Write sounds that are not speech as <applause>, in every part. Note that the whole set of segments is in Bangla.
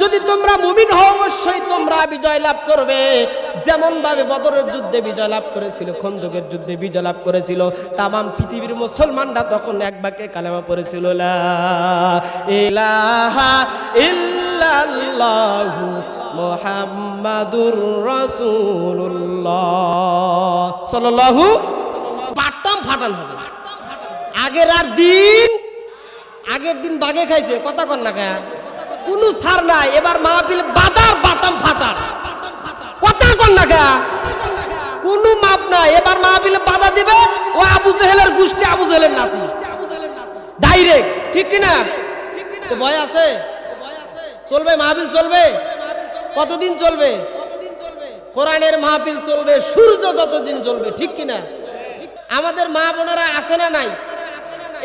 যদি তোমরা মুমিন হও, অবশ্যই তোমরা বিজয় লাভ করবে। যেমন ভাবে বদরের যুদ্ধে বিজয় লাভ করেছিল, খন্দকের যুদ্ধে বিজয় লাভ করেছিল, তামাম পৃথিবীর মুসলমানরা তখন এক বাক্যে কালেমা পড়েছিল, লা আগের আর দিন, আগের দিন বাগে খাইছে, কথা কন না কা কোনো ছাড় নাই। এবার মাহফিল বাদার বাটাম ফাটার। কথা কন না কা কোনো মাপ নাই। এবার মাহফিল বাধা দিবে ও আবু জেহেলের গোষ্ঠী, আবু জেহেলের নাতি। ডাইরেক্ট ঠিক কি না তো ভয় আছে? চলবে, মাহফিল চলবে? কতদিন চলবে? কোরআনের মাহফিল চলবে, সূর্য যতদিন চলবে ঠিক কি না আমাদের মা বোনেরা আছে না নাই?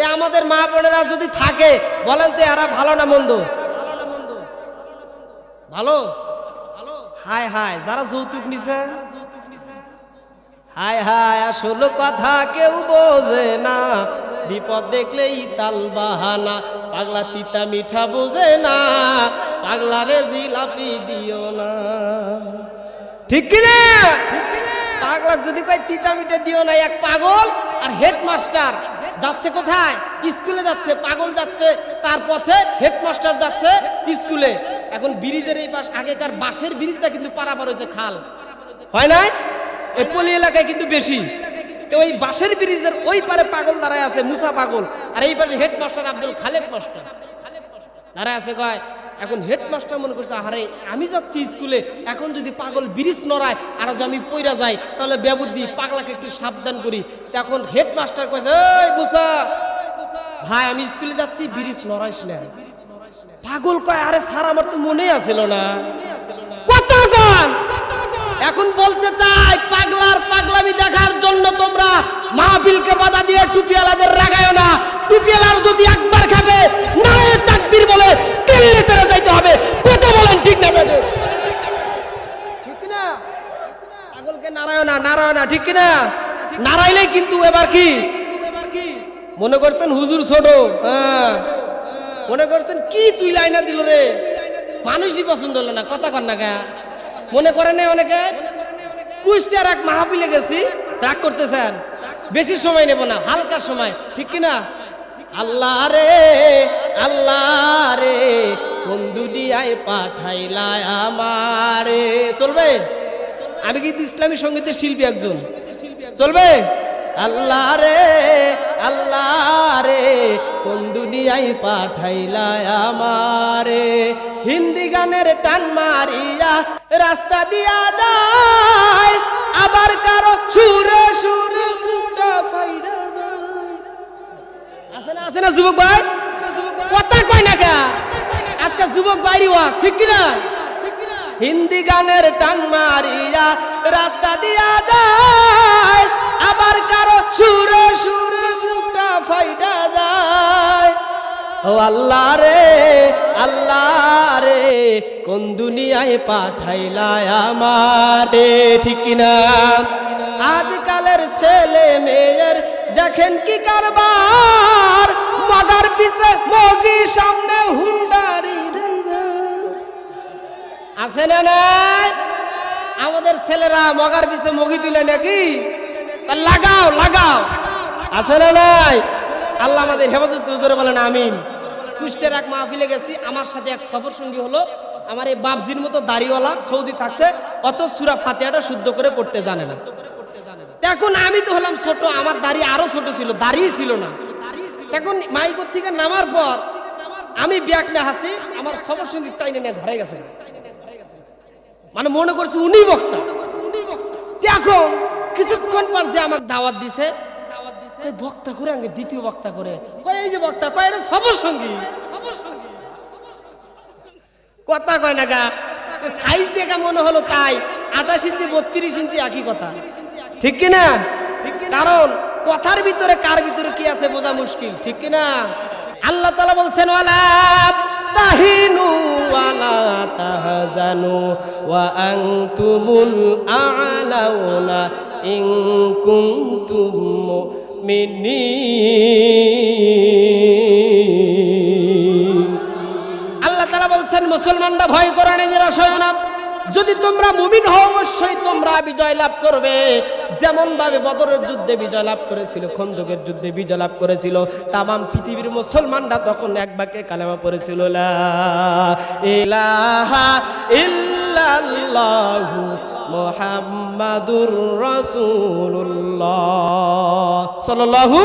এ আমাদের মা বোনেরা যদি থাকে, বলেন তো এরা ভালো না মন্দ? ভালো? হায় হায় যারা যৌতুক নিছে? হায় হায় আসল কথা কেউ বোঝে না। বিপদ দেখলেই তাল বাহানা পাগলা তিতা মিঠা বোঝে না। পাগলা রে জিলাপি দিও না। ঠিক কি না পাগলা যদি কয় তিতা মিঠা দিও না এক পাগল আর হেডমাস্টার যাচ্ছে কোথায়? স্কুলে যাচ্ছে পাগল যাচ্ছে তার পথে হেডমাস্টার যাচ্ছে স্কুলে। এখন ব্রিজের এই পাশ, আগেকার বাঁশের ব্রিজটা কিন্তু পারাপার হয়েছে খাল। হয় নাই? এই পলি এলাকায় কিন্তু বেশি। ওই বাঁশের ব্রিজের ওই পারে পাগল দাঁড়ায় আছে, মুসা পাগল। আর এই পাশে হেডমাস্টার আব্দুল খালেদ মাস্টার। দাঁড়ায় আছে, কয়, এখন হেডমাস্টার মনে করছে আরে আমি যাচ্ছি স্কুলে, এখন যদি পাগল ব্রিজ নড়ায়, আর যদি আমি পইরা যাই, তাহলে ব্যবুদ্ধি পাগলাকে একটু সাবধান করি। তখন হেডমাস্টার কয়েছে ভাই, আমি স্কুলে যাচ্ছি, ব্রিজ নড়াইস না। পাগল কয় আরে স্যার আমার তো মনেই আছিল না। কথা কন এখন বলতে চাই পাগলার পাগলামি দেখার জন্য তোমরা মাহফিলকে বাধা দিয়ে টুপিয়ালাদের রাগায় না। টুপিওয়ালার যদি একবার খাবে নারায়ণ তাকবীর বলে দিল্লি ছেড়ে যাইতে হবে। কথা বলেন ঠিক না বেদে? ঠিক না? পাগলকে নারায়ণা নারায়ণা ঠিক না নারাইলেই কিন্তু এবার কি? মনে করছেন হুজুর ছোট? হ্যাঁ। মনে করছেন, কি তুই লাইনা দিল রে? মানুষই পছন্দ হলো না, কথা কর না গা মনে করে না অনেকে? কুষ্টিয়ার এক মাহাবিলে গেছি, রাগ করতেছেন। বেশি সময় নেব না, হালকা সময়, ঠিক কি না আল্লাহ রে আল্লাহ রে, কোন দুনিয়ায় পাঠাইলা আমারে? চলবে? আমি কিন্তু ইসলামী সঙ্গীতের শিল্পী একজন। চলবে? আল্লাহ রে আল্লাহ রে, কোন দুনিয়ায় পাঠাইলা আমারে? হিন্দি গানের টান মারিয়া রাস্তা দিয়া যায়, আবার কারও সুরে সুরে আছে না আছে না, যুবক ভাই? কথা না কা আজকে যুবক বাইরি ওয়াজ, ঠিক কি না হিন্দি গানের টান মারিয়া রাস্তা দিয়া যায় আবার কারও সুরে সুরে মুখটা ফাইটা যায়। ও আল্লাহ রে আল্লাহ রে, কোন দুনিয়ায় পাঠাইলা আমারে, ঠিক কিনা? আজকালের ছেলে মেয়ের দেখেন কি কারবার? মগার পিছে মগি সামনে হুন্ডারি আছে না আমাদের ছেলেরা মগার পিছে মগি দিলে নাকি? লাগাও লাগাও। আছে না নাই? আল্লাহ আমাদের হেফাজত জোরে বলেন, আমিন। কুষ্টের এক মাহফিলে গেছি, আমার সাথে এক সফর সঙ্গী হলো। আমার এই বাবজির মতো দাড়িওয়ালা, সৌদি থাকছে অত সুরা ফাতিহাটা শুদ্ধ করে পড়তে জানে না। এখন আমি তো হলাম ছোট, আমার দাড়ি আরও ছোট ছিল দাড়ি ছিল না। এখন মাইকর থেকে নামার পর আমি ব্যাগ না হাসি, আমার সবার সঙ্গে টাইনে নিয়ে ঘরে গেছে। মানে মনে করছে উনি বক্তা। এখন কিছুক্ষণ পর যে আমাকে দাওয়াত দিছে বক্তা করে আগে দ্বিতীয় বক্তা করে। কয় এই যে বক্তা কয় এটা সবার সঙ্গী কথা কয় না গা। সাইজ দেখা মনে হলো তাই আঠাশ ইঞ্চি বত্রিশ ইঞ্চি একই কথা। ঠিক কি না কারণ কথার ভিতরে কার ভিতরে কি আছে বোঝা মুশকিল ঠিক কি না আল্লাহ তালা বলছেন ওয়া আল্লাহ তালা বলছেন মুসলমানরা ভয় করে না নিরাশ হয় না। যদি তোমরা মুমিন হও অবশ্যই তোমরা বিজয় লাভ করবে। যেমন ভাবে বদরের যুদ্ধে বিজয় লাভ করেছিল খন্দকের যুদ্ধে বিজয় লাভ করেছিল তামাম পৃথিবীর মুসলমানরা তখন এক বাক্যে কালেমা পড়েছিল লা ইলাহা ইল্লাল্লাহু মুহাম্মাদুর রাসূলুল্লাহ। সাল্লাল্লাহু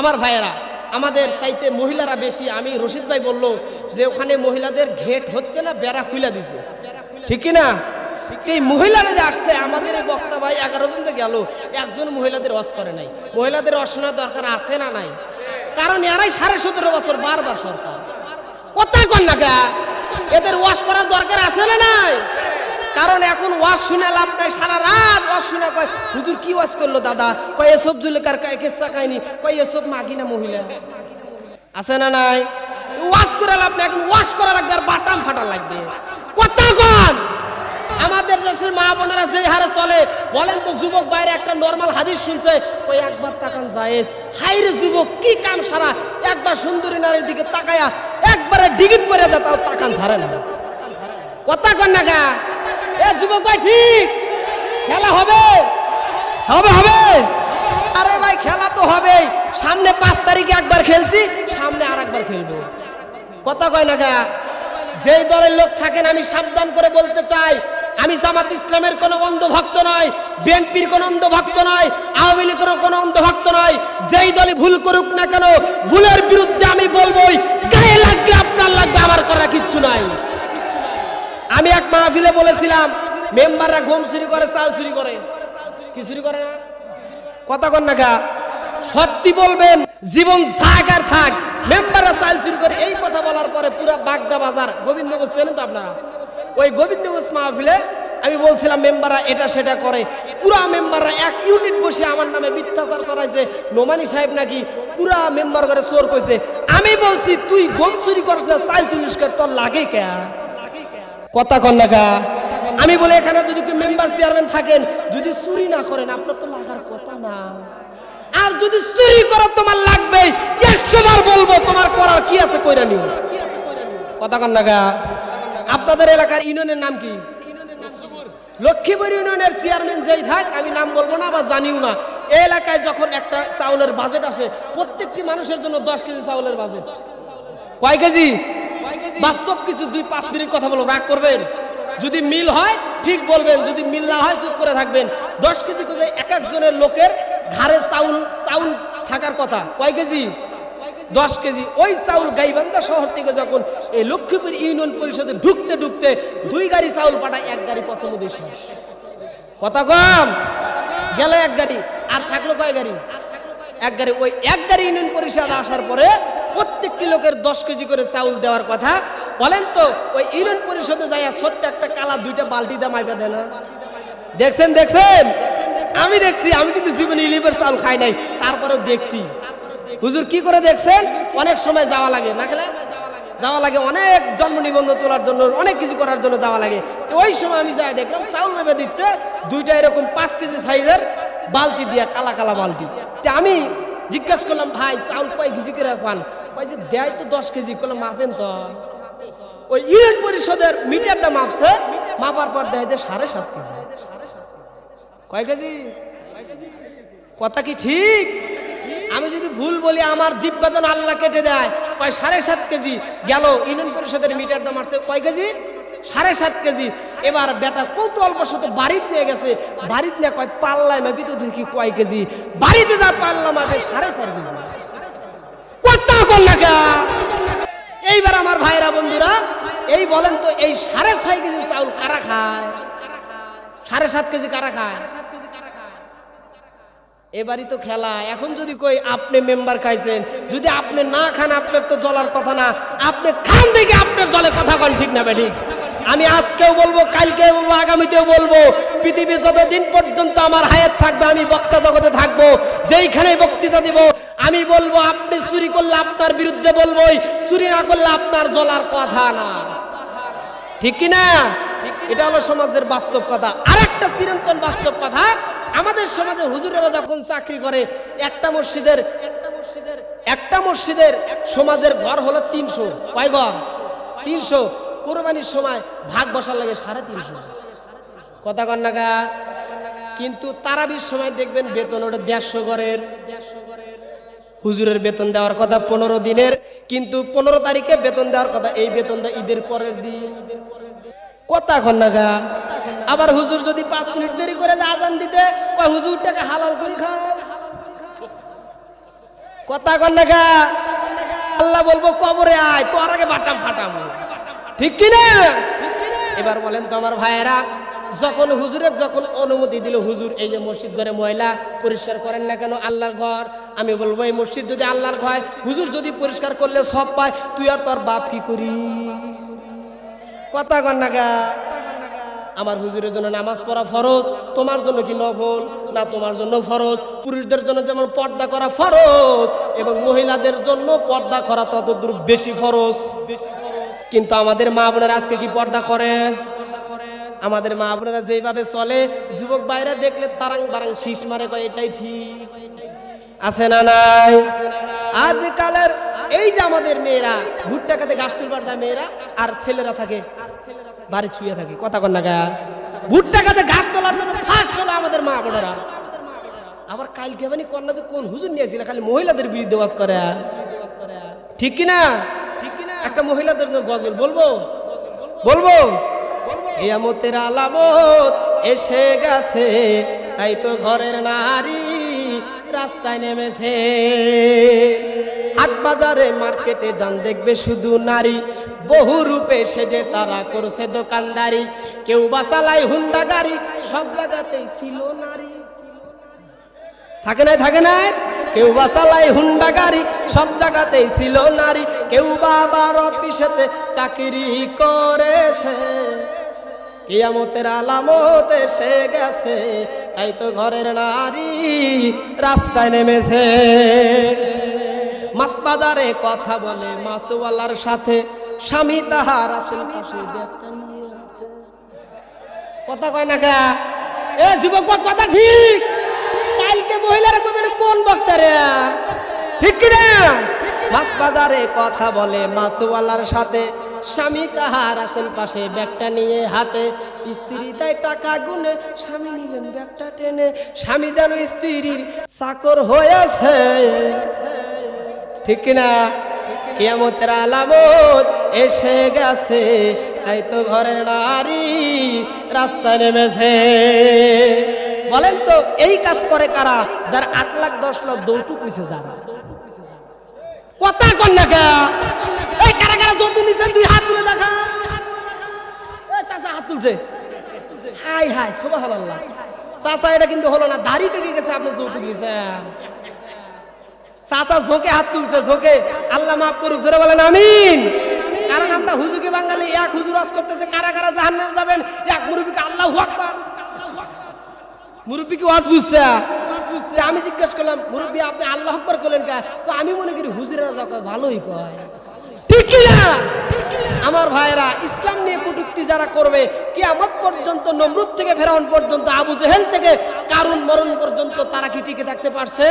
আমার ভাইয়েরা আমাদের চাইতে মহিলারা বেশি। আমি রশিদ ভাই বলল যে ওখানে মহিলাদের ঘেট হচ্ছে না, বেড়া খুইলা দিছে। ঠিক না এই মহিলারা যে আসছে, আমাদের এই বক্তা ভাই এগারো জন যে গেল, একজন মহিলাদের ওয়াশ করে নাই। মহিলাদের ওয়াশ শোনার দরকার আছে না নাই? কারণ এরাই সাড়ে সতেরো বছর বারবার সরকার। কোথায় কর না এদের ওয়াশ করার দরকার আছে না নাই? কারণ এখন ওয়াজ শুনে লাভ নাই, সারা রাত ওয়াজ শুনে কয়, হুজুর কি ওয়াজ করল দাদা? কয়, এসব জুলেকার কেসা কাহিনী? কয়, এসব মাগিনা মহিলা। আছে না নাই? ওয়াজ করে লাভ নাই, এখন ওয়াজ করা লাগবে আর বাটাম ফাটা লাগবে। কন! আমাদের দেশের মা বোনেরা যেই হারে চলে, বলেন তো যুবক বাইরে একটা নর্মাল হাদিস শুনছে কই একবার তাকান জায়েজ। হাইরে যুবক, কি কাম সারা? একবার সুন্দরী নারীর দিকে তাকায়া, একবারে ডিগিট পরে যা, তাও তাকান ছাড়ে না। কথা কন না যুবক ভাই ঠিক। খেলা হবে। হবে হবে। আরে ভাই খেলা তো হবেই। সামনে পাঁচ তারিখে একবার খেলছি সামনে আর একবার খেলব। কথা কয় না গা? যেই দলের লোক থাকেন আমি সাবধান করে বলতে চাই আমি জামাত ইসলামের কোনো অন্ধভক্ত নয় বিএনপির কোনো অন্ধভক্ত নয় আওয়ামী লীগের কোনো অন্ধভক্ত নয়। যেই দলে ভুল করুক না কেন ভুলের বিরুদ্ধে আমি বলবোই গায়ে লাগলে আপনার লাগবে আমার করা কিচ্ছু নাই। আমি এক মাহফিলে বলেছিলাম, মেম্বাররা ঘুম চুরি করে, চাল চুরি করে। কি চুরি করে না? কথা কন না কা সত্যি বলবেন, জীবন থাক আর থাক, মেম্বাররা চাল চুরি করে, এই কথা বলার পরে পুরো বাগদা বাজার, গোবিন্দগঞ্জ, চেনেন তো আপনারা? ওই গোবিন্দগঞ্জ মাহফিলে আমি বলছিলাম, মেম্বাররা এটা সেটা করে। পুরা মেম্বাররা এক ইউনিট বসে আমার নামে মিথ্যাচার চড়াইছে নোমানি সাহেব নাকি পুরা মেম্বার করে চোর কইছে। আমি বলছি, তুই গম চুরি করিস না, চাল চুরিস কর, তোর লাগে কে? কথা কন না আমি বলে, এখানে যদি কেউ মেম্বার চেয়ারম্যান থাকেন, যদি চুরি না করেন, আপনার তো লাগার কথা না। আর যদি চুরি করো, তোমার লাগবে একশো বার বলব, তোমার করার কি আছে কইরা নিও। কথা কন না আপনাদের এলাকার ইউনিয়নের নাম কি? লক্ষ্মীপুর ইউনিয়নের চেয়ারম্যান যেই থাক, আমি নাম বলব না বা জানিও না। এলাকায় যখন একটা চাউলের বাজেট আসে, প্রত্যেকটি মানুষের জন্য দশ কেজি চাউলের বাজেট কয় কেজি? বাস্তব কিছু দুই পাঁচ মিনিট কথা বলব রাগ করবেন? যদি মিল হয়, ঠিক বলবেন, যদি মিল না হয়, চুপ করে থাকবেন। দশ কেজি করে এক একজনের লোকের ঘাড়ে চাউল চাউল থাকার কথা। কয় কেজি? দশ কেজি। ওই চাউল গাইবান্ধা শহর থেকে যখন এই লক্ষ্মীপুর ইউনিয়ন পরিষদে ঢুকতে ঢুকতে দুই গাড়ি চাউল পাঠায়, এক গাড়ি প্রথম কথা কম? গেল এক গাড়ি, আর থাকল কয় গাড়ি? এক গাড়ি, ওই এক গাড়ি ইউনিয়ন পরিষদ আসার পরে প্রত্যেকটি লোকের দশ কেজি করে চাউল দেওয়ার কথা। বলেন তো, ওই ইউনিয়ন পরিষদে যাইয়া ছোট্ট একটা কালা দুইটা বালতি দাম আইবা দেয় না। দেখছেন দেখছেন? আমি দেখছি, আমি কিন্তু জীবনে ইলিভের চাউল খাই নাই, তারপরেও দেখছি। হুজুর কি করে দেখছেন? অনেক সময় যাওয়া লাগে, না খেলে? যাওয়া লাগে, অনেক জন্ম নিবন্ধ তোলার জন্য, অনেক কিছু করার জন্য যাওয়া লাগে। ওই সময় আমি যাই দেখলাম, চাউল নেবে দিচ্ছে, দুইটা এরকম পাঁচ কেজি সাইজের বালতি দিয়া, কালা কালা বালতি। আমি জিজ্ঞাসা করলাম, ভাই, চাউল কয় কেজি করে পান? কয় যে, দেয় তো দশ কেজি। করলাম মাপেন তো। ওই ইউনিয়ন পরিষদের মিটারটা মাপছে, মাপার পর দেয় যে সাড়ে সাত কেজি। কয় কেজি? কথা কি ঠিক? আমি যদি ভুল বলি, আমার জিব্বা যেন আল্লাহ কেটে দেয়। কয় সাড়ে সাত কেজি গেল, ইউনিয়ন পরিষদের মিটার দাম আসছে কয় কেজি? সাড়ে সাত কেজি। এবার বেটা কত অল্প সাথে বাড়িতে নিয়ে গেছে। বাড়িতে নিয়ে কয় পাল্লায় মাপি তো দেখি কয় কেজি? বাড়িতে যা পাল্লা মাপে সাড়ে চার কেজি। এইবার আমার ভাইরা বন্ধুরা, এই বলেন তো, এই সাড়ে ছয় কেজি চাউল কারা খায়? সাড়ে সাত কেজি কারা খায়? এবারই তো খেলা। এখন যদি কই, আপনি মেম্বার খাইছেন। যদি আপনি না খান, আপনার তো জলার কথা না। আপনি খান দেখে আপনার জলে কথা কন, ঠিক না ঠিক? আমি আজকেও বলব, কালকেও বলব, আগামীতেও বলব, পৃথিবী যতদিন পর্যন্ত আমার হায়াত থাকবে, আমি বক্তা জগতে থাকব যেইখানে বক্তৃতা দিব, আমি বলব, আপনি চুরি করলে আপনার বিরুদ্ধে বলবোই, চুরি না করলে আপনার জ্বলার কথা না। ঠিক কি না? এটা হলো সমাজের বাস্তব কথা। আরেকটা চিরন্তন বাস্তব কথা, আমাদের সমাজে হুজুরেরা যখন চাকরি করে একটা মসজিদের একটা মসজিদের একটা মসজিদের সমাজের ঘর হলো তিনশো। কয় ঘর? তিনশো। কোরবানির সময় ভাগ বসার লাগে সাড়ে তিনশো। কথা কন নাগা কিন্তু তারাবির সময় দেখবেন বেতন ওটা দেড়শো ঘরের হুজুরের বেতন দেওয়ার কথা পনেরো দিনের। কিন্তু পনেরো তারিখে বেতন দেওয়ার কথা, এই বেতন দেয় ঈদের পরের দিন। কথা কন নাগা আবার হুজুর যদি পাঁচ মিনিট দেরি করে আজান দিতে, কয়, হুজুর, টাকা হালাল করে খাও। কথা কন নাগা আল্লাহ বলব, কবরে আয়, তোর আগে বাটাম ফাটাম ঠিক কি না এবার বলেন তো আমার ভাইয়েরা যখন হুজুরের যখন অনুমতি দিল হুজুর এই যে মসজিদ ঘরে ময়লা পরিষ্কার করেন না কেন? আল্লাহর ঘর। আমি বলব এই মসজিদ যদি আল্লাহর ঘর হুজুর যদি পরিষ্কার করলে সব পায় তুই আর তোর বাপ কি করি? কথা কন নাগা আমার হুজুরের জন্য নামাজ পড়া ফরজ তোমার জন্য কি নফল? না তোমার জন্য ফরজ। পুরুষদের জন্য যেমন পর্দা করা ফরজ এবং মহিলাদের জন্য পর্দা করা ততদূর বেশি ফরজ। কিন্তু আমাদের মা বোনেরা আজকে কি পর্দা করে? আমাদের মা বোনেরা যেভাবে চলে, যুবক বাইরে দেখলে তারাং বারাং শীষ মারে, কয়, এটাই ঠিক। আছে না নাই? আজকালের এই যে আমাদের মেয়েরা, ভুট্টা খাতে গাছ তুলবার যায় মেয়েরা, আর ছেলেরা থাকে, বাড়ি ছুঁয়ে থাকে। কথা কন না গা ভুট্টা খাতে গাছ তোলার জন্য ফার্স্ট হলো আমাদের মা বোনেরা। আবার কালকে মানে কন্যা যে কোন হুজুর নিয়েছিল খালি মহিলাদের বিরুদ্ধে বাস করে। ঠিক কি না ঠিক কি না একটা মহিলাদের জন্য গজল বলব? বলব। কিয়ামতের আলামত এসে গেছে তাই তো ঘরের নারী রাস্তায় নেমেছে। হাট বাজারে মার্কেটে যান দেখবে শুধু নারী বহু রূপে সেজে তারা করছে দোকানদারি। কেউ বা চালায় হুন্ডা গাড়ি সব জায়গাতেই ছিল নারী। থাকে নাই থাকে নাই? কেউ বা চালাই হুন্ডা গাড়ি, সব জায়গাতেই ছিল নারী। কেউ বা আবার অফিসেতে চাকরি করেছে। কিয়ামতের আলামত এসে গেছে, তাই তো ঘরের নারী রাস্তায় নেমেছে। মাছ বাজারে কথা বলে মাছওয়ালার সাথে স্বামী তাহার। কথা কয় না কা? এ যুবক বক কথা ঠিক? মহিলারা কবে কোন বক্তারে? ঠিক কি না মাছ বাজারে কথা বলে মাছওয়ালার সাথে। স্বামী তাহার আছেন পাশে ব্যাগটা নিয়ে হাতে। স্ত্রী তাই টাকা গুনে স্বামী নিলেন ব্যাগটা টেনে। স্বামী যেন স্ত্রীর চাকর হয়েছে। ঠিক কিনা? কিয়ামতের আলামত এসে গেছে তাই তো ঘরের নারী রাস্তা নেমেছে। বলেন তো, এই কাজ করে কারা? যার আট লাখ, দশ লাখ দৌটুক নিছে যারা। কথা কন না? এই কারা কারা যৌতুক নিছে দুই হাত তুলে দেখা। চাচা, হাত তুলছে। হাই হাই, সুবহানাল্লাহ। চাচা, এটা কিন্তু হলো না। দাড়ি পেকে গেছে, আপনি যৌতুক নিছেন। চাচা, ঝোঁকে হাত তুলছে, ঝোঁকে। আল্লাহ মাফ করুক, জোরে বলেন, আমিন। কারণ আমরা হুজুকে বাঙালি, এক হুজুর করতেছে, কারা কারা জাহান্নামে যাবেন? এক মুরব্বীকে আল্লাহ আকবার। মুরব্বী কি ওয়াজ বুঝছে? আমি জিজ্ঞেস করলাম মুরব্বী আপনি আল্লাহ আকবার করলেন কা? তো আমি মনে করি হুজুরেরা যা কয় ভালোই কয়। ঠিক না? আমার ভাইরা ইসলাম নিয়ে কটূক্তি যারা করবে কিয়ামত পর্যন্ত নমরুদ থেকে ফেরাউন পর্যন্ত আবু জেহেল থেকে কারুন মরণ পর্যন্ত তারা কি টিকে থাকতে পারছে?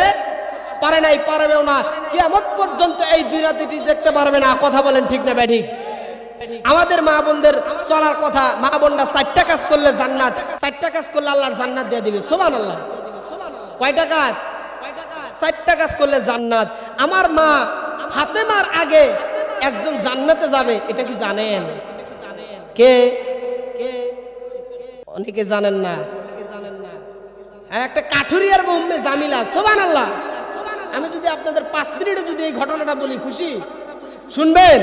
পারে নাই পারবেও না। কিয়ামত পর্যন্ত এই দুই রাতিটি দেখতে পারবে না। কথা বলেন ঠিক না ব্যাঠিক আমাদের মা বোনদের চলার কথা মা বোনরা চারটা কাজ করলে জান্নাত চারটা কাজ করলে আল্লাহর জান্নাত দিয়ে দিবে। সোমান আল্লাহ কয়টা কাজ? চারটা কাজ করলে জান্নাত। আমার মা ফাতেমার আগে একজন জান্নাতে যাবে এটা কি জানেন? কে? অনেকে জানেন না। হ্যাঁ, একটা কাঠুরিয়ার বোম্বে জামিলা সোবান আল্লাহ আমি যদি আপনাদের পাঁচ মিনিটে যদি এই ঘটনাটা বলি খুশি? শুনবেন?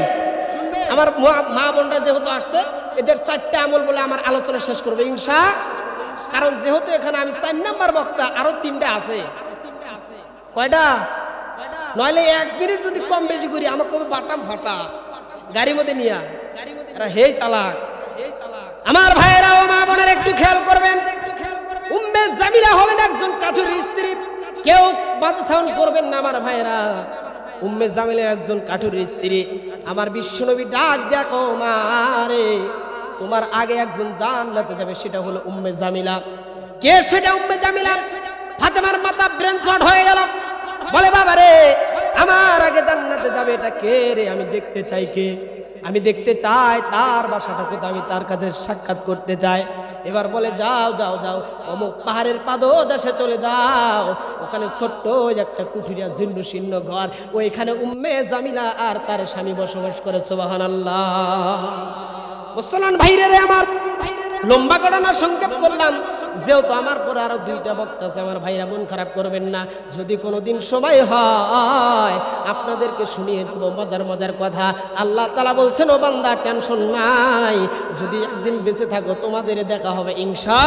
আমার মা- বোনরা যেহেতু আসছে, এদের চারটা আমল বলে আমার আলোচনা শেষ করবে, ইনশা। কারণ যেহেতু এখানে আমি চার নাম্বার বক্তা, আরও তিনটা আছে। কয়টা? নইলে এক মিনিট যদি কম বেশি করি আমার কবে বাটাম ফাটা। গাড়ির মধ্যে নিয়া। এরা হেই চালাক। আমার ভাইয়েরা ও মা বোনের একটু খেয়াল করবেন, উম্মে জামিলা হলেন একজন কাঠুর স্ত্রী। কেউ বাজে সাউন্ড করবেন না আমার ভাইয়েরা। উম্মে জামিলের একজন কাঠুরের স্ত্রী, আমার বিশ্বনবী ডাক দেখো মারে, তোমার আগে একজন জান্নাতে যাবে, সেটা হলো উম্মে জামিলা। কে সেটা উম্মে জামিলা? ফাতেমার মাথা ব্রেন শট হয়ে গেল। বলে বাবা রে আমার আগে জান্নাতে যাবে, এটা কে রে? আমি দেখতে চাই কে? আমি দেখতে চাই তার বাসাটা কোথাও আমি তার কাছে সাক্ষাৎ করতে চাই। এবার বলে, যাও যাও যাও, অমুক পাহাড়ের পাদ দেশে চলে যাও। ওখানে ছোট্ট একটা কুঠুরিয়া জীর্ণ শীর্ণ ঘর। ওইখানে উম্মে জামিলা আর তার স্বামী বসবাস করে সোবাহান আল্লাহ মুসলমান ভাইরে আমার আমার লম্বা ঘটনা সংক্ষেপ করলাম। যেহেতু আমার পরে আরও দুইটা বক্তা আছে, আমার ভাইরা মন খারাপ করবেন না। যদি কোনোদিন সময় হয়, আপনাদেরকে শুনিয়ে দেব মজার মজার কথা। আল্লাহ তালা বলছেন, ও বান্দা টেনশন নাই। যদি একদিন বেঁচে থাকো, তোমাদের দেখা হবে ইনশা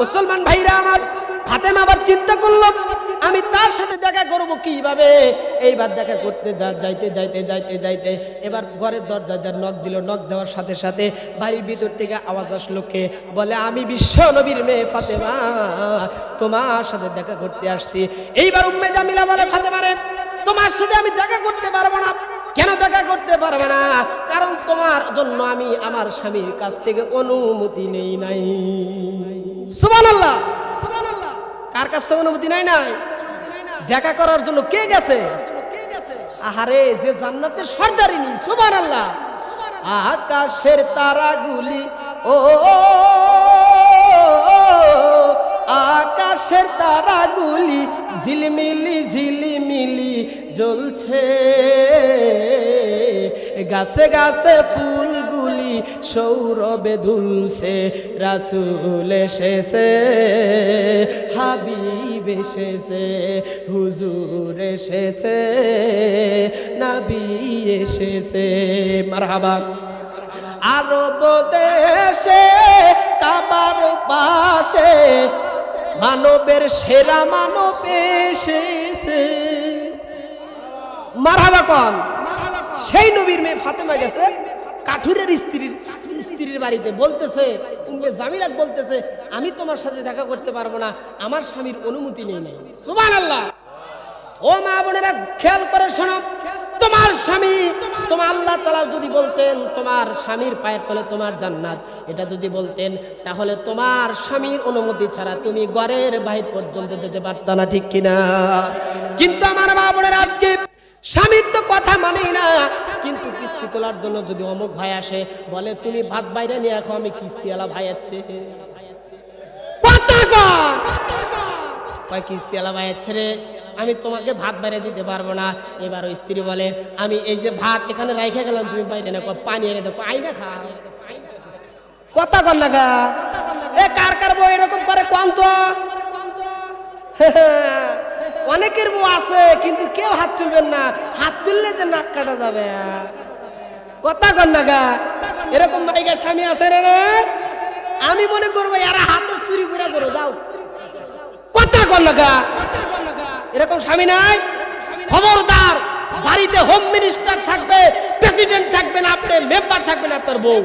মুসলমান ভাইরা আমার হাতে আবার চিন্তা করল, আমি তার সাথে দেখা করব কীভাবে? এইবার দেখা করতে যাইতে যাইতে যাইতে যাইতে, এবার ঘরের দরজা যা নখ দিল নখ দেওয়ার সাথে সাথে বাড়ির ভিতর থেকে আওয়াজ আসলো কে? বলে, আমি বিশ্ব নবীর মেয়ে ফাতেমা, তোমার সাথে দেখা করতে আসছি। এইবার উম্মে জামিলা বলে, ফাতেমা রে, তোমার সাথে আমি দেখা করতে পারব না। কেন দেখা করতে পারবে না? কারণ তোমার জন্য আমি আমার স্বামীর কাছ থেকে অনুমতি নেই নাই। সুবহানাল্লাহ! সুবহানাল্লাহ! কার কাছ থেকে অনুমতি নাই নাই? দেখা করার জন্য কে গেছে? আহারে, যে জান্নাতের সর্দারিনী, সুবহানাল্লাহ। আকাশের তারাগুলি, ও, আকাশের তারাগুলি ঝিলমিলি, ঝিলিমিলি জ্বলছে। গাছে গাছে ফুলগুলি সৌরভে দুলছে, রাসুল এসেছে, হাবিব এসেছে, হুজুর এসেছে, নাবি এসেছে। মারহাবা। আরব দেশে কাবার পাশে, মানবের সেরা মানব এসেছে। মারহাবা কন? সেই নবীর মেয়ে ফাতেমা গেছে কাঠুরের স্ত্রীর স্ত্রীর বাড়িতে। বলতেছে, উম্মে জামিলাক বলতেছে, আমি তোমার সাথে দেখা করতে পারব না, আমার স্বামীর অনুমতি নেই। নাই সুবহানাল্লাহ। ও মা বোনেরা, খেয়াল করে শোনো, তোমার স্বামী তোমার আল্লাহ তালা যদি বলতেন, তোমার স্বামীর পায়ের তলে তোমার জান্নাত। এটা যদি বলতেন, তাহলে তোমার স্বামীর অনুমতি ছাড়া তুমি ঘরের বাহির পর্যন্ত যেতে পারত না, ঠিক কিনা? কিন্তু আমার মা বোনের, আজকে স্বামীর তো কথা মানেই না। কিন্তু কিস্তি তোলার জন্য যদি অমুক ভাই আসে, বলে, তুমি ভাত বাইরে নিয়ে এখন আমি কিস্তিওয়ালা ভাই আছে। কিস্তিওয়ালা ভাই আছে রে, আমি তোমাকে ভাত বাইরে দিতে পারব না। এবার ওই স্ত্রী বলে, আমি এই যে ভাত এখানে রাইখে গেলাম, তুমি বাইরে না পানি এনে দেখো, আইনা খা। কথা কর না কার কার বউ এরকম করে, কোন তো। <laughs> অনেকের বউ আছে, কিন্তু কেউ হাত তুলবেন না। হাত তুললে যে নাক কাটা যাবে। কথা কর না গা। এরকম মাইকের স্বামী আছে রে? আমি মনে করব এরা হাতে চুরি করে করো যাও। কথা কর না গা। এরকম স্বামী নাই? খবরদার, বাড়িতে হোম মিনিস্টার থাকবে প্রেসিডেন্ট থাকবেন আপনি মেম্বার থাকবেন আপনার বউ।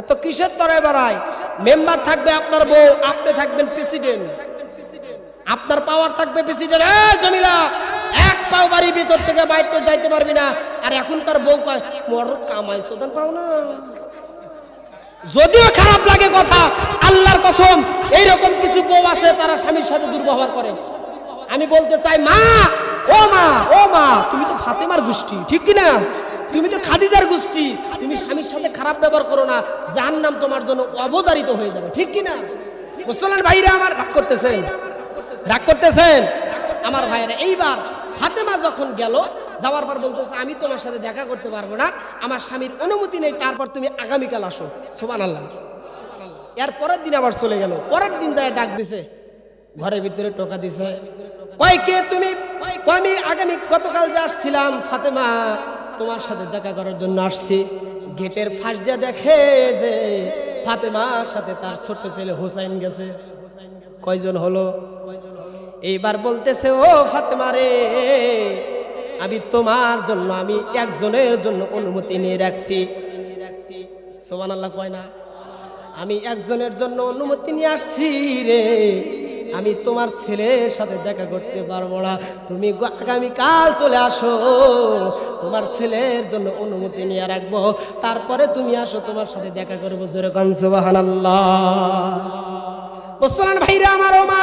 এত কিসের তরায় বাড়ায়? মেম্বার থাকবে আপনার বউ, আপনি থাকবেন প্রেসিডেন্ট আপনার পাওয়ার থাকবে প্রেসিডেন্ট জমিলা, এক পাও বাড়ির ভিতর থেকে বাইরে যাইতে পারবি না। আর এখনকার বউ কয় কামাই, সোদান পাও না। যদিও খারাপ লাগে কথা, আল্লাহর কসম, এইরকম কিছু বউ আছে, তারা স্বামীর সাথে দুর্ব্যবহার করে। আমি বলতে চাই, মা, ও মা ও মা, তুমি তো ফাতেমার গোষ্ঠী, ঠিক কি না তুমি তো খাদিজার গোষ্ঠী, তুমি স্বামীর সাথে খারাপ ব্যবহার করো না যার নাম তোমার জন্য অবতারিত হয়ে যাবে, ঠিক কি না মুসলমান ভাইরা আমার রাগ করতেছেন রাগ করতেছেন? আমার ভাইরা এইবার ফাতেমা যখন গেল যাওয়ার পর বলতেছে আমি তোমার সাথে দেখা করতে পারব না। আমার স্বামীর অনুমতি নেই তারপর তুমি আগামীকাল আসো। সোমান আল্লাহ এর পরের দিন আবার চলে গেল। পরের দিন যায় ডাক দিছে। ঘরের ভিতরে টোকা দিছে। কয় কে তুমি? আমি আগামী গতকাল যে আসছিলাম? ফাতেমা তোমার সাথে দেখা করার জন্য আসছি। গেটের ফাঁস দিয়ে দেখে যে ফাতেমার সাথে তার ছোট্ট ছেলে হোসাইন গেছে। কয়জন হলো? এইবার বলতেছে, ও ফাতেমা রে, আমি তোমার জন্য, আমি একজনের জন্য অনুমতি নিয়ে রাখছি। সোমান আল্লাহ কয় না, আমি একজনের জন্য অনুমতি নিয়ে আসছি রে, আমি তোমার ছেলের সাথে দেখা করতে পারব না। তুমি আগামীকাল চলে আসো, তোমার ছেলের জন্য অনুমতি নিয়ে রাখব। তারপরে তুমি আসো, তোমার সাথে দেখা করব। যেরকম সুবাহান ভাইরা আমার ও মা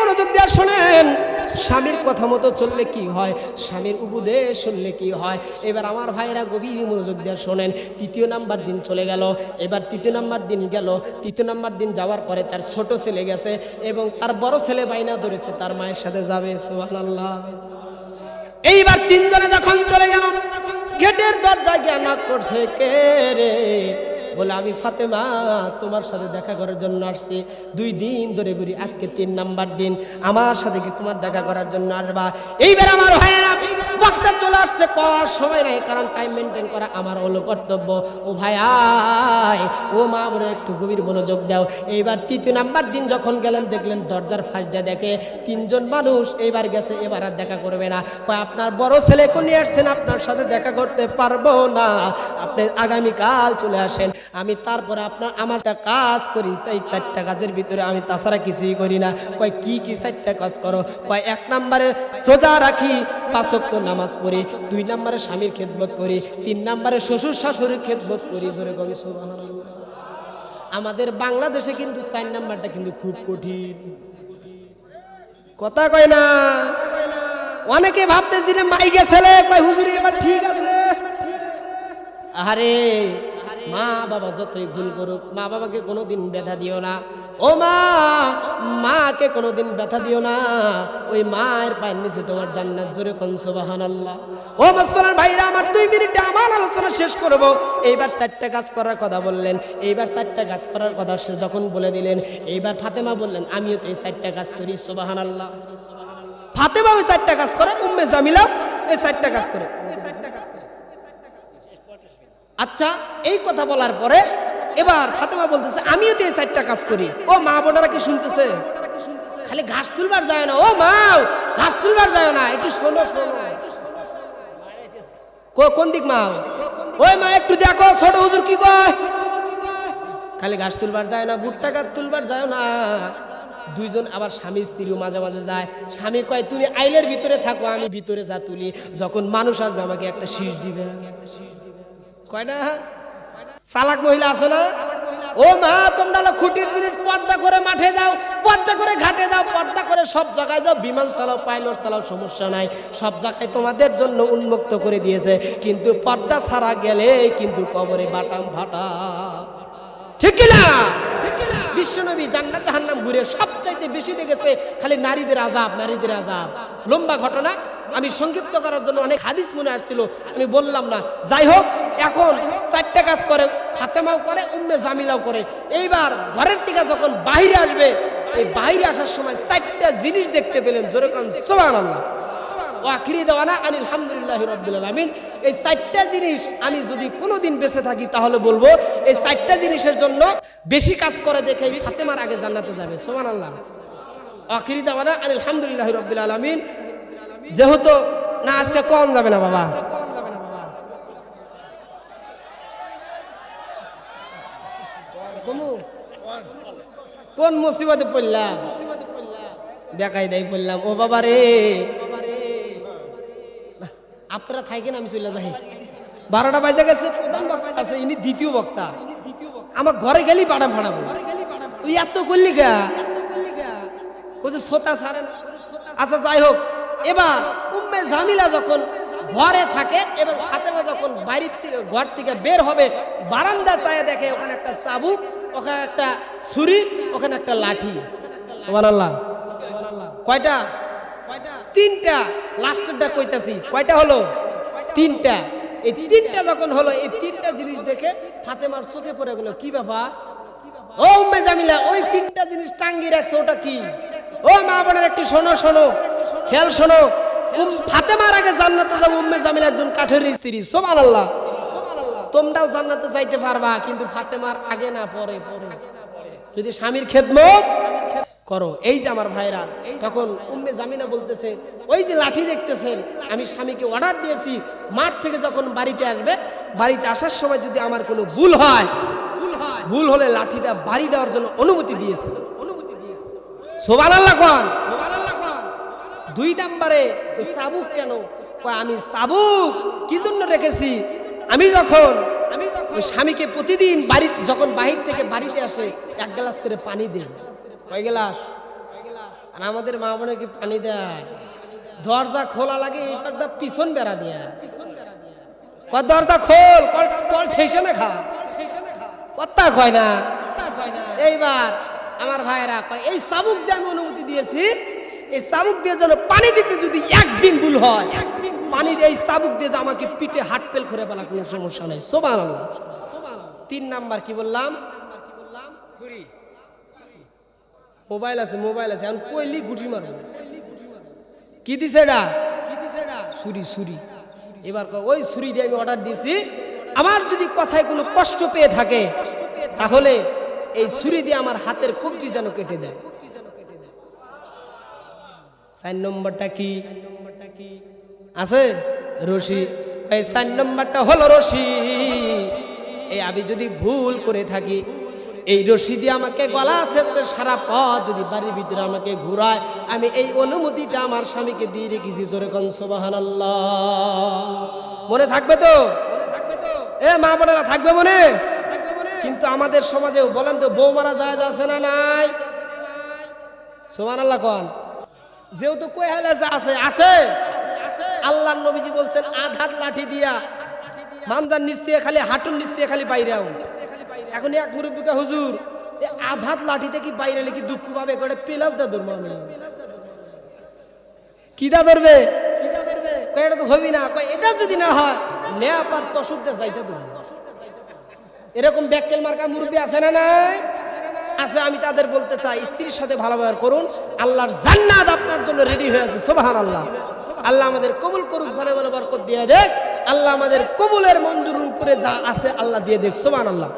মনোযোগ শোনেন। স্বামীর কথা মতো চললে হয়? স্বামীর উপদেশ শুনলে কি হয়? এবার আমার গভীর মনোযোগ শোনেন। তৃতীয় নাম্বার দিন চলে গেল। এবার তৃতীয় নাম্বার দিন গেল। তৃতীয় দিন যাওয়ার পরে তার ছোট ছেলে গেছে এবং তার বড় ছেলে বাইনা ধরেছে। তার মায়ের সাথে যাবে এইবার তিনজনে যখন চলে গেল, গেটের দরজায় গিয়ে knock করছে, কে রে? বলে, আমি ফাতেমা, তোমার সাথে দেখা করার জন্য আসছি। দুই দিন ধরে ঘুরি আজকে তিন নাম্বার দিন। আমার সাথে কি তোমার দেখা করার জন্য আসবা? এইবার আমার ভাইয়েরা বক্তা চলে আসছে, করার সময় নাই, কারণ টাইম মেনটেন করা আমার হলো কর্তব্য। ও ভাই ও মা বলে একটু গভীর মনোযোগ দাও। এইবার তৃতীয় নাম্বার দিন যখন গেলেন, দেখলেন দরজার দেখে তিনজন মানুষ গেছে, এবার আর দেখা করবে না। আপনার বড় আসছেন? আপনার সাথে দেখা করতে পারব না। আপনি আগামীকাল চলে আসেন। আমি তারপরে আপনার, আমার কাজ করি, তাই চারটা কাজের ভিতরে আমি তাছাড়া কিছুই করি না। কয়, কি কি চারটা কাজ করো? কয়, এক নম্বরে রোজা রাখি পাঁচক্ত নামাজ পড়ি, দুই নম্বরে স্বামীর খেদমত করি, তিন নম্বরে শ্বশুর শাশুড়ির খেদমত করি। জোরে কবি আমাদের বাংলাদেশে কিন্তু চার নাম্বারটা কিন্তু খুব কঠিন। কথা কয় না? অনেকে ভাবতে যে মাইকে ছেলে, কয় হুজুরি, এবার ঠিক আছে? আরে মা বাবা যতই ভুল করুক, মা বাবাকে কোনোদিন ব্যথা দিও না। ও মা, মাকে কোনোদিন ব্যথা দিও না। ওই মায়ের পায়ের নিচে তোমার জান্নাত জোরে কোন সুবাহান আল্লাহ ও মুসলমান ভাইরা, আমার দুই মিনিটে আমার আলোচনা শেষ করব। এইবার চারটা কাজ করার কথা বললেন, এইবার চারটা কাজ করার কথা যখন বলে দিলেন, এইবার ফাতেমা বললেন, আমিও তো এই চারটা কাজ করি সুবাহান আল্লাহ ফাতেমা ওই চারটা কাজ করে, উম্মে জামিলা এই চারটা কাজ করে এই চারটা কাজ করে। আচ্ছা এই কথা বলার পরে এবার ফাতেমা বলতেছে, আমিও তো এই চারটা কাজ করি। ও মা, বোনেরা কি শুনতেছে? খালি ঘাস তুলবার যায় না। ও মা, ঘাস তুলবার যায় না। একটু শোনো শোনো। কোন দিক মা? ওই মা, একটু দেখো, ছোট হুজুর কি কয়? খালি ঘাস তুলবার যায় না, ভুট্টা গাছ তুলবার যায় না। দুইজন আবার স্বামী, স্ত্রীও মাঝে মাঝে যায়। স্বামী কয়, তুমি আইলের ভিতরে থাকো, আমি ভিতরে যা তুলি। যখন মানুষ আসবে, আমাকে একটা শীষ দিবে। কয় চালাক মহিলা আছে না? ও মা, তোমরা খুঁটির জিনিস পর্দা করে মাঠে যাও, পর্দা করে ঘাটে যাও, পর্দা করে সব জায়গায় যাও, বিমান চালাও, পাইলট চালাও, সমস্যা নাই। সব জায়গায় তোমাদের জন্য উন্মুক্ত করে দিয়েছে, কিন্তু পর্দা ছাড়া গেলে কিন্তু কবরে বাটাম ফাটা। ঠিক না? বিশ্বনবী জান্নাত জাহান্নাম ঘুরে সবচাইতে বেশি দেখেছে খালি নারীদের আজাব নারীদের আজাব লম্বা ঘটনা, আমি সংক্ষিপ্ত করার জন্য অনেক হাদিস মনে আসছিল, আমি বললাম না। যাই হোক এখন চারটা কাজ করে, ফাতেমাও করে, উম্মে জামিলাও করে। এইবার ঘরের থেকে যখন বাইরে আসবে, এই বাইরে আসার সময় চারটা জিনিস দেখতে পেলেন যেরকম সোমান আল্লাহ ওয়াকিরি দেওয়ানা আনিল হামদুলিল্লাহ রব্দুল আলমিন। এই চারটা জিনিস আমি যদি কোনোদিন বেঁচে থাকি, তাহলে বলব, এই চারটা জিনিসের জন্য বেশি কাজ করে দেখে ফাতেমার আগে জান্নাতে যাবে সোমান আল্লাহ ওয়াকিরি দেওয়ানা আনিল হামদুলিল্লাহ রব্দুল আলমিন। যেহেতু না, আজকে কম যাবে না বাবা কমু? কোন মুসিবতে পড়লাম? দেখাই দেয় পড়লাম। ও বাবা রে আপনারা থাকেন আমি চলে যাই। বারোটা বাজে গেছে, প্রধান বক্তা আছে, ইনি দ্বিতীয় বক্তা। আমার ঘরে গেলি পাড়াম ফাড়াবো তুই এত করলি গা। কোথায় শ্রোতা ছাড়ে না। আচ্ছা যাই হোক। এবার উম্মে জামিলা যখন ঘরে থাকে এবং ফাতেমা যখন বাড়ির থেকে, ঘর থেকে বের হবে, বারান্দা চায়ে দেখে ওখানে একটা চাবুক ওখানে একটা ছুরি ওখানে একটা লাঠি। সুবহানাল্লাহ। কয়টা? তিনটা। লাস্টেরটা কইতাছি কয়টা হলো? তিনটা। এই তিনটা যখন হলো এই তিনটা জিনিস দেখে ফাতেমার চোখে পড়ে গেল কি বাবা ও উম্মে জামিলা ওই তিনটা জিনিস টাঙ্গি রাখছে ওটা কি? ও মা বোনের একটু শোনো শোনো খেয়াল শোনো। উম ফাতেমার আগে জান্নাতে যাব উম্মে জামিলা একজন কাঠের স্ত্রী সুবহানাল্লাহ। তোমরাও জান্নাতে যাইতে পারবা, কিন্তু ফাতেমার আগে না, পরে পরে। যদি স্বামীর খেদমত করো, এই যে আমার ভাইরা, তখন উম্মে জামিনা বলতেছে, ওই যে লাঠি দেখতেছেন, আমি স্বামীকে অর্ডার দিয়েছি, মাঠ থেকে যখন বাড়িতে আসবে, বাড়িতে আসার সময় যদি আমার কোনো ভুল হয়, ভুল হলে লাঠি দেওয়া বাড়ি দেওয়ার জন্য অনুমতি দিয়েছে। অনুমতি দিয়েছে সোবান আল্লাহ খান দুই নাম্বারে সাবুক কেন? আমি সাবুক, কি জন্য রেখেছি? আমি যখন আমি যখন স্বামীকে প্রতিদিন বাড়ি, যখন বাহির থেকে বাড়িতে আসে, এক গ্লাস করে পানি দেয় কয় গ্লাস? আর আমাদের মা বোনের কি পানি দেয়? দরজা খোলা লাগে, এই পাশটা পিছন বেড়া দেয়া। কয়, দরজা খোল, কল ঠেসে না খা। কত্তা কয় না? এইবার আমার ভাইয়েরা কয়, এই চাবুক দিয়ে আমি অনুমতি দিয়েছি এই চাবুক দিয়ে যেন পানি দিতে যদি একদিন ভুল হয় পানি দিয়ে এই চাবুক দিয়ে যে আমাকে পিঠে হাট পেল করে ফেলা কোনো সমস্যা নেই। সোবান তিন নাম্বার কি বললাম? মোবাইল আছে মোবাইল আছে। এখন কইলি গুটি মারবো। কি দিছে এটা? কি দিছে এটা? ছুরি ছুরি। এবার কয়, ওই ছুরি দিয়ে আমি অর্ডার দিয়েছি। আমার যদি কথায় কোনো কষ্ট পেয়ে থাকে তাহলে এই ছুরি দিয়ে আমার হাতের কবজি যেন কেটে দেয়। চার নম্বরটা কি? আছে? রশি। এই চার নম্বরটা হলো রশি। এই আমি যদি ভুল করে থাকি, এই রশি দিয়ে আমাকে গলা সেচতে সারা পথ যদি বাড়ির ভিতরে আমাকে ঘুরায়, আমি এই অনুমতিটা আমার স্বামীকে দিয়ে রেখেছি জোরে কনসবাহান মনে থাকবে তো? এ মা বোনেরা, থাকবে মনে? কিন্তু আমাদের সমাজেও বলেন তো, বউ মারা যায় আছে না নাই? সোমান আল্লাহ কন। যেহেতু কই আছে আছে। আল্লাহ নবীজি বলছেন আধার লাঠি দিয়া মামদার নিচ দিয়ে খালি, হাঁটুর নিচ দিয়ে খালি বাইরে এখন এক মুরব্বিকা, হুজুর আধাত লাঠিতে কি বাইরে কি দুঃখ পাবে? করে পেলাস দা ধরবো আমি। কি দা ধরবে? এটা তো হবি না। এটা যদি না হয় নেয়া পার তসুক দে যাইতে ধরবো। এরকম ব্যাককেল মার্কা মুরব্বী আছে না নাই? আছে, আমি তাদের বলতে চাই, স্ত্রীর সাথে ভালো ব্যবহার করুন। আল্লাহর জান্নাত আপনার জন্য রেডি হয়ে আছে সোবাহান আল্লাহ আল্লাহ আমাদের কবুল করুক, জানে বলে বরকত দিয়ে দেখ। আল্লাহ আমাদের কবুলের মঞ্জুর উপরে যা আছে আল্লাহ দিয়ে দেখ সোবাহান আল্লাহ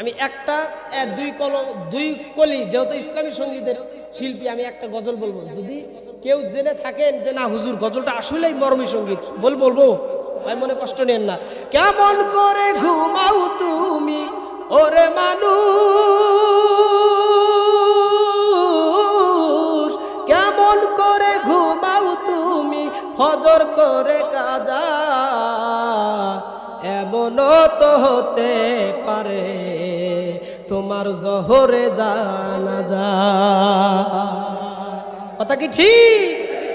আমি একটা দুই কল দুই কলি, যেহেতু ইসলামী সঙ্গীতের শিল্পী, আমি একটা গজল বলব। যদি কেউ জেনে থাকেন যে, না, হুজুর, গজলটা আসলেই মরমী সংগীত, বল, বলব? ভাই, মনে কষ্ট নেন না। কেমন করে ঘুমাও তুমি? ওরে মানুষ, কেমন করে ঘুমাও তুমি? ফজর করে কাজা এমনও তো হতে পারে, তোমার জহরে জানা যা কথা কি ঠিক?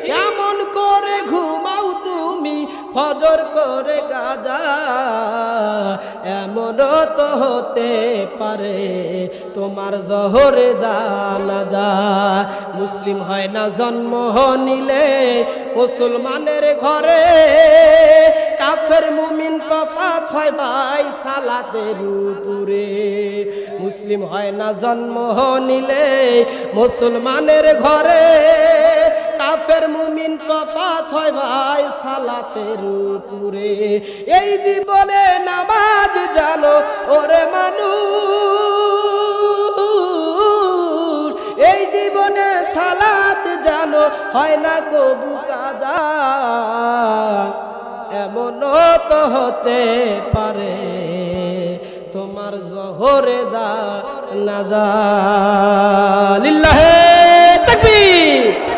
কেমন করে ঘুমাও তুমি? ফজর করে গাজা এমনও তো হতে পারে, তোমার জহরে জানা যা। মুসলিম হয় না জন্ম নিলে মুসলমানের ঘরে। কাফের মুমিন তফাত হয় ভাই সালাতের উপরে। মুসলিম হয় না জন্ম নিলে মুসলমানের ঘরে। কাফের মুমিন তফাত হয় ভাই সালাতের উপরে। এই জীবনে নামাজ জানো, ওরে মানুষ। এই জীবনে সালাত জানো, হয় না কবু কাজা? এমন তো হতে পারে, তোমার জহরে যা না যা। লিল্লাহে তাকবীর।